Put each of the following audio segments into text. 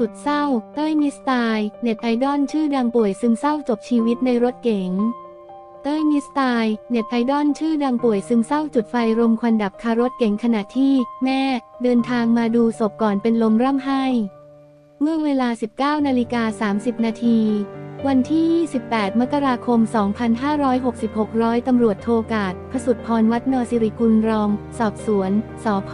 สุดเศร้า เต้ยมิสไตล์เน็ตไอดอลชื่อดังป่วยซึมเศร้าจบชีวิตในรถเก๋ง เต้ยมิสไตล์เน็ตไอดอลชื่อดังป่วยซึมเศร้าจุดไฟรมควันดับคารถเก๋งขณะที่ แม่ เดินทางมาดูศพก่อนเป็นลมร่ำไห้ เมื่อเวลา 19นาฬิกา30 นาทีวันที่ 28 มกราคม 2566 ร้อยตำรวจโทกาดพสุทธพรวัดนอสิริกุลรอง สอบสวน สอพ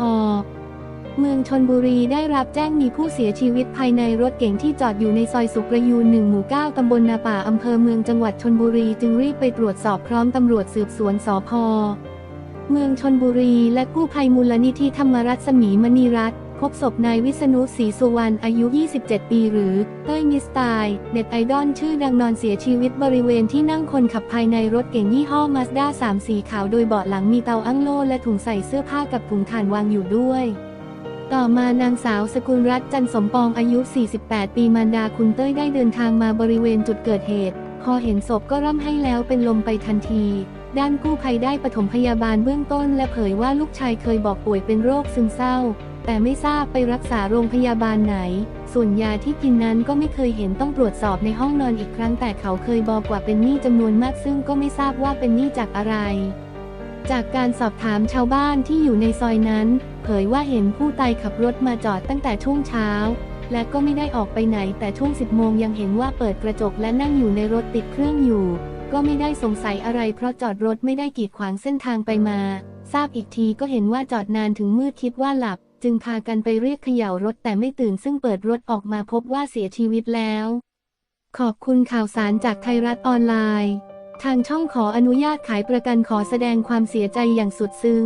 เมืองชนบุรีได้รับแจ้งมีผู้เสียชีวิตภายในรถเก๋งที่จอดอยู่ในซอยสุขประยูน1หมู่ 9 ตำบลนาป่าอำเภอเมืองจังหวัดชนบุรีจึงรีบไปตรวจสอบพร้อมตำรวจสืบสวนสพเมืองชนบุรีและกู้ภัยมูลนิธิธรรมรัศมีมณีรัตน์พบศพนายวิษณุศรีสุวรรณอายุ 27 ปีหรือ เต้ยมิสไตล์ เน็ตไอดอลชื่อดังนอนเสียชีวิตบริเวณที่นั่งคนขับภายในรถเก๋งยี่ห้อมาสด้า3สีขาวโดยเบาะหลังมีเตาอั้งโล่และถุงใส่เสื้อผ้ากับถุงถ่านวางอยู่ด้วย ต่อมานางสาวสกุลรัตน์จันสมปองอายุ 48 ปีมารดาคุณเต้ยได้เดินทางมาบริเวณจุดเกิดเหตุ พอเห็นศพก็ร่ำให้แล้วเป็นลมไปทันที ด้านกู้ภัยได้ปฐมพยาบาลเบื้องต้นและเผยว่าลูกชายเคยบอกป่วยเป็นโรคซึมเศร้า แต่ไม่ทราบไปรักษาโรงพยาบาลไหน ส่วนยาที่กินนั้นก็ไม่เคยเห็นต้องตรวจสอบในห้องนอนอีกครั้งแต่เขาเคยบอกว่าเป็นหนี้จำนวนมากซึ่งก็ไม่ทราบว่าเป็นหนี้จากอะไร จากการสอบถามชาวบ้านที่อยู่ในซอยนั้น เผยว่าเห็นผู้ตายขับรถมาจอดตั้งแต่ช่วงเช้า และก็ไม่ได้ออกไปไหนแต่ช่วง 10 โมงยังเห็นว่าเปิดกระจกและนั่งอยู่ในรถติดเครื่องอยู่ ก็ไม่ได้สงสัยอะไรเพราะจอดรถไม่ได้กีดขวางเส้นทางไปมา ทราบอีกทีก็เห็นว่าจอดนานถึงมืดคิดว่าหลับ จึงพากันไปเรียกเขย่ารถแต่ไม่ตื่นซึ่งเปิดรถออกมาพบว่าเสียชีวิตแล้ว ขอบคุณข่าวสารจากไทยรัฐออนไลน์ ทางช่องขออนุญาตขายประกันขอแสดงความเสียใจอย่างสุดซึ้ง